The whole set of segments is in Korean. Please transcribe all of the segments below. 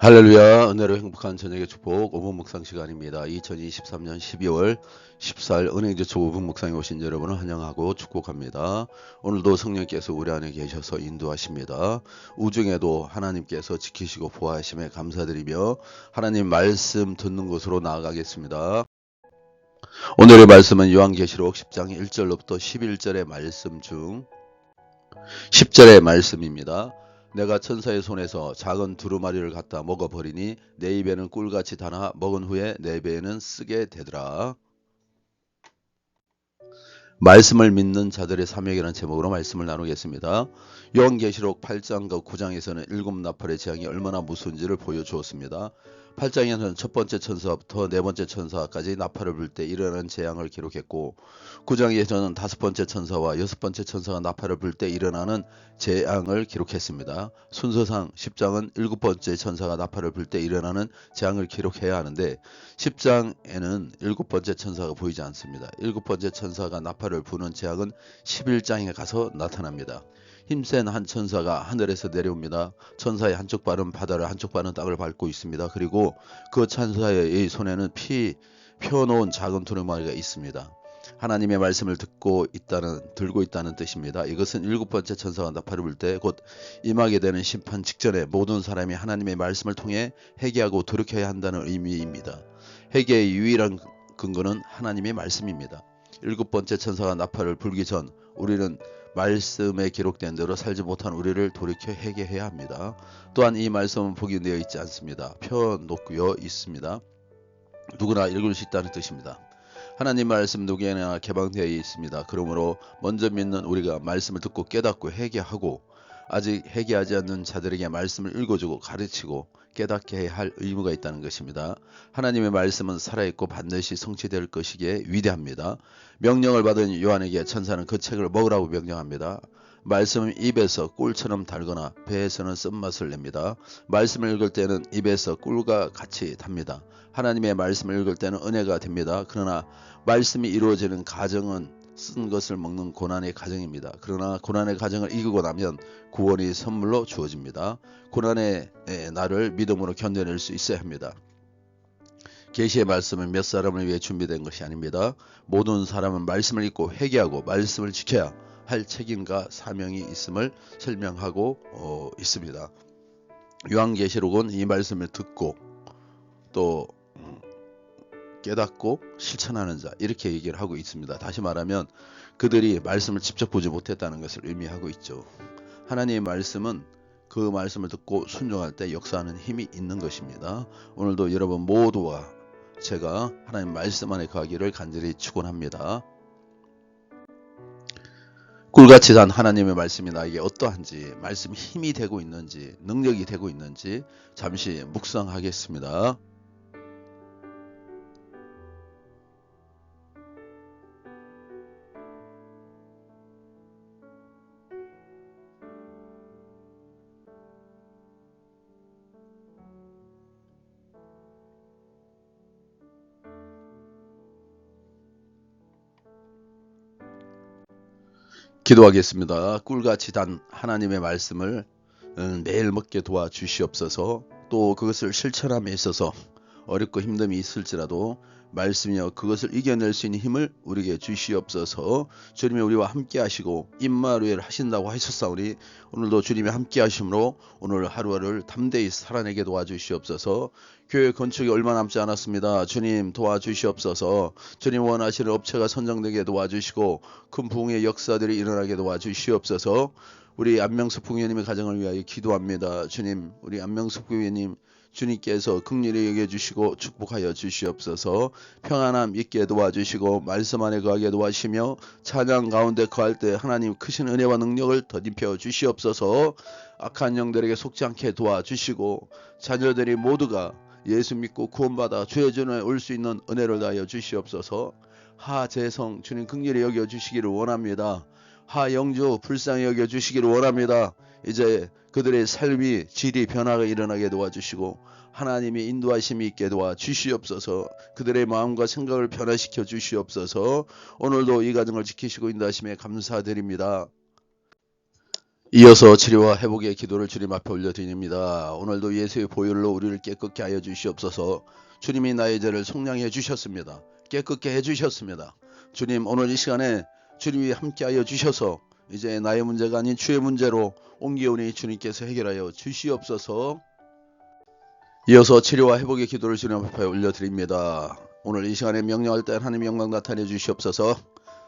할렐루야 은혜로 행복한 저녁의 축복 5분 묵상 시간입니다. 2023년 12월 14일 은행제초 5분 묵상에 오신 여러분을 환영하고 축복합니다. 오늘도 성령께서 우리 안에 계셔서 인도하십니다. 우중에도 하나님께서 지키시고 보호하심에 감사드리며 하나님 말씀 듣는 곳으로 나아가겠습니다. 오늘의 말씀은 요한계시록 10장 1절로부터 11절의 말씀 중 10절의 말씀입니다. 내가 천사의 손에서 작은 두루마리를 갖다 먹어버리니 내 입에는 꿀같이 달아 먹은 후에 내 배에는 쓰게 되더라. 말씀을 믿는 자들의 사명이라는 제목으로 말씀을 나누겠습니다. 요한계시록 8장과 9장에서는 일곱 나팔의 재앙이 얼마나 무서운지를 보여주었습니다. 8장에서는 첫 번째 천사부터 네 번째 천사까지 나팔을 불 때 일어나는 재앙을 기록했고 9장에서는 다섯 번째 천사와 여섯 번째 천사가 나팔을 불 때 일어나는 재앙을 기록했습니다. 순서상 10장은 일곱 번째 천사가 나팔을 불 때 일어나는 재앙을 기록해야 하는데 10장에는 일곱 번째 천사가 보이지 않습니다. 일곱 번째 천사가 나팔을 부는 재앙은 11장에 가서 나타납니다. 힘센 한 천사가 하늘에서 내려옵니다. 천사의 한쪽 발은 바다를 한쪽 발은 땅을 밟고 있습니다. 그리고 그 천사의 손에는 피 펴놓은 작은 두루마리가 있습니다. 하나님의 말씀을 듣고 있다는 들고 있다는 뜻입니다. 이것은 일곱 번째 천사가 나팔을 불 때 곧 임하게 되는 심판 직전에 모든 사람이 하나님의 말씀을 통해 회개하고 돌이켜야 한다는 의미입니다. 회개의 유일한 근거는 하나님의 말씀입니다. 일곱 번째 천사가 나팔을 불기 전 우리는 말씀에 기록된 대로 살지 못한 우리를 돌이켜 회개해야 합니다. 또한 이 말씀은 복이 되어 있지 않습니다. 펴놓고 있습니다. 누구나 읽을 수 있다는 뜻입니다. 하나님 말씀 누구에나 개방되어 있습니다. 그러므로 먼저 믿는 우리가 말씀을 듣고 깨닫고 회개하고 아직 회개하지 않는 자들에게 말씀을 읽어주고 가르치고 깨닫게 할 의무가 있다는 것입니다. 하나님의 말씀은 살아있고 반드시 성취될 것이기에 위대합니다. 명령을 받은 요한에게 천사는 그 책을 먹으라고 명령합니다. 말씀은 입에서 꿀처럼 달거나 배에서는 쓴맛을 냅니다. 말씀을 읽을 때는 입에서 꿀과 같이 답니다. 하나님의 말씀을 읽을 때는 은혜가 됩니다. 그러나 말씀이 이루어지는 가정은 쓴 것을 먹는 고난의 가정입니다. 그러나 고난의 가정을 이기고 나면 구원이 선물로 주어집니다. 고난의 나를 믿음으로 견뎌낼 수 있어야 합니다. 계시의 말씀은 몇 사람을 위해 준비된 것이 아닙니다. 모든 사람은 말씀을 읽고 회개하고 말씀을 지켜야 할 책임과 사명이 있음을 설명하고 어, 있습니다. 요한계시록은 이 말씀을 듣고 또 깨닫고 실천하는 자 이렇게 얘기를 하고 있습니다. 다시 말하면 그들이 말씀을 직접 보지 못했다는 것을 의미하고 있죠. 하나님의 말씀은 그 말씀을 듣고 순종할 때 역사하는 힘이 있는 것입니다. 오늘도 여러분 모두와 제가 하나님 말씀 안에 가기를 간절히 축원합니다. 꿀같이 단 하나님의 말씀이 나에게 어떠한지 말씀 힘이 되고 있는지 능력이 되고 있는지 잠시 묵상하겠습니다. 기도하겠습니다. 꿀같이 단 하나님의 말씀을 음, 매일 먹게 도와주시옵소서 또 그것을 실천함에 있어서 어렵고 힘듦이 있을지라도 말씀이여 그것을 이겨낼 수 있는 힘을 우리에게 주시옵소서. 주님이 우리와 함께 하시고 임마누엘 하신다고 하셨사오니 오늘도 주님이 함께 하심으로 오늘 하루하루를 담대히 살아내게 도와주시옵소서. 교회 건축이 얼마 남지 않았습니다. 주님 도와주시옵소서. 주님 원하시는 업체가 선정되게 도와주시고 큰 부흥의 역사들이 일어나게 도와주시옵소서 우리 안명숙 부교님의 가정을 위하여 기도합니다. 주님 우리 안명숙 부교님 주님께서 극률히 여겨주시고 축복하여 주시옵소서. 평안함 있게 도와주시고 말씀 안에 거하게 도와시며 찬양 가운데 거할 때 하나님 크신 은혜와 능력을 더입혀 주시옵소서. 악한 영들에게 속지 않게 도와주시고 자녀들이 모두가 예수 믿고 구원받아 주의 전에 올 수 있는 은혜를 다하여 주시옵소서. 하재성 주님 극률히 여겨주시기를 원합니다 하영주 불쌍히 여겨주시기를 원합니다 이제 그들의 삶이 질이 변화가 일어나게 도와주시고 하나님이 인도하심이 있게 도와주시옵소서 그들의 마음과 생각을 변화시켜 주시옵소서 오늘도 이 가정을 지키시고 인도하심에 감사드립니다. 이어서 치료와 회복의 기도를 주님 앞에 올려드립니다. 오늘도 예수의 보혈로 우리를 깨끗게 하여 주시옵소서. 주님이 나의 죄를 속량해 주셨습니다. 깨끗게 해 주셨습니다. 주님 오늘 이 시간에 주님이 함께 하여 주셔서 이제 나의 문제가 아닌 주의 문제로 옮겨오니 주님께서 해결하여 주시옵소서. 이어서 치료와 회복의 기도를 주님 앞에 올려드립니다. 오늘 이 시간에 명령할 때 하나님 영광 나타내 주시옵소서.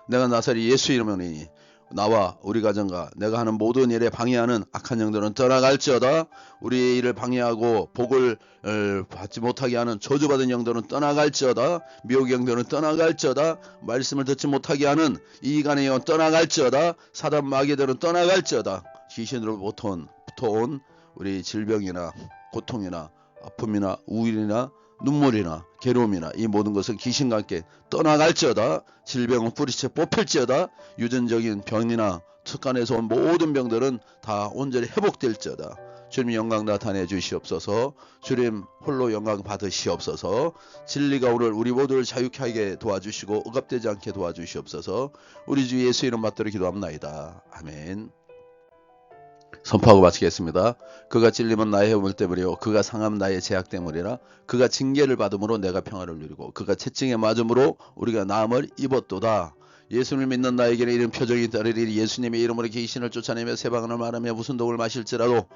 내가 나사리 예수 이름으니 나와 우리 가정과 내가 하는 모든 일에 방해하는 악한 영들은 떠나갈지어다. 우리의 일을 방해하고 복을 어, 받지 못하게 하는 저주받은 영들은 떠나갈지어다. 미혹의 영들은 떠나갈지어다. 말씀을 듣지 못하게 하는 이간의 영은 떠나갈지어다. 사단 마귀들은 떠나갈지어다. 귀신으로부터 온 우리 질병이나 고통이나 아픔이나 우울이나 눈물이나 괴로움이나 이 모든 것은 귀신과 함께 떠나갈지어다 질병은 뿌리채 뽑힐지어다 유전적인 병이나 특간에서 온 모든 병들은 다 온전히 회복될지어다. 주님 영광 나타내 주시옵소서. 주님 홀로 영광 받으시옵소서. 진리가 오늘 우리 모두를 자유케 하게 도와주시고 억압되지 않게 도와주시옵소서. 우리 주 예수 이름 받들어 기도합나이다. 아멘 선포하고 마치겠습니다. 그가 찔림은 나의 해물 때문이요. 그가 상함 나의 제약 때문이라. 그가 징계를 받음으로 내가 평화를 누리고 그가 채찍에 맞음으로 우리가 나음을 입었도다. 예수를 믿는 나에게는 이런 표정이 따르리 예수님의 이름으로 귀신을 쫓아내며 세방언을 말하며 무슨 독을 마실지라도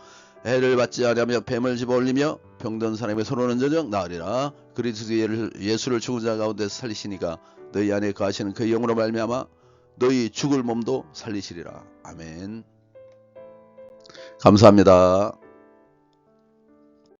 해를 받지 않으며 뱀을 집어올리며 병든 사람의 손오는 저녁 나으리라. 그리스도 예수를 죽은 자 가운데 살리시니까 너희 안에 거하시는 그 영으로 말미암아 너희 죽을 몸도 살리시리라. 아멘 감사합니다.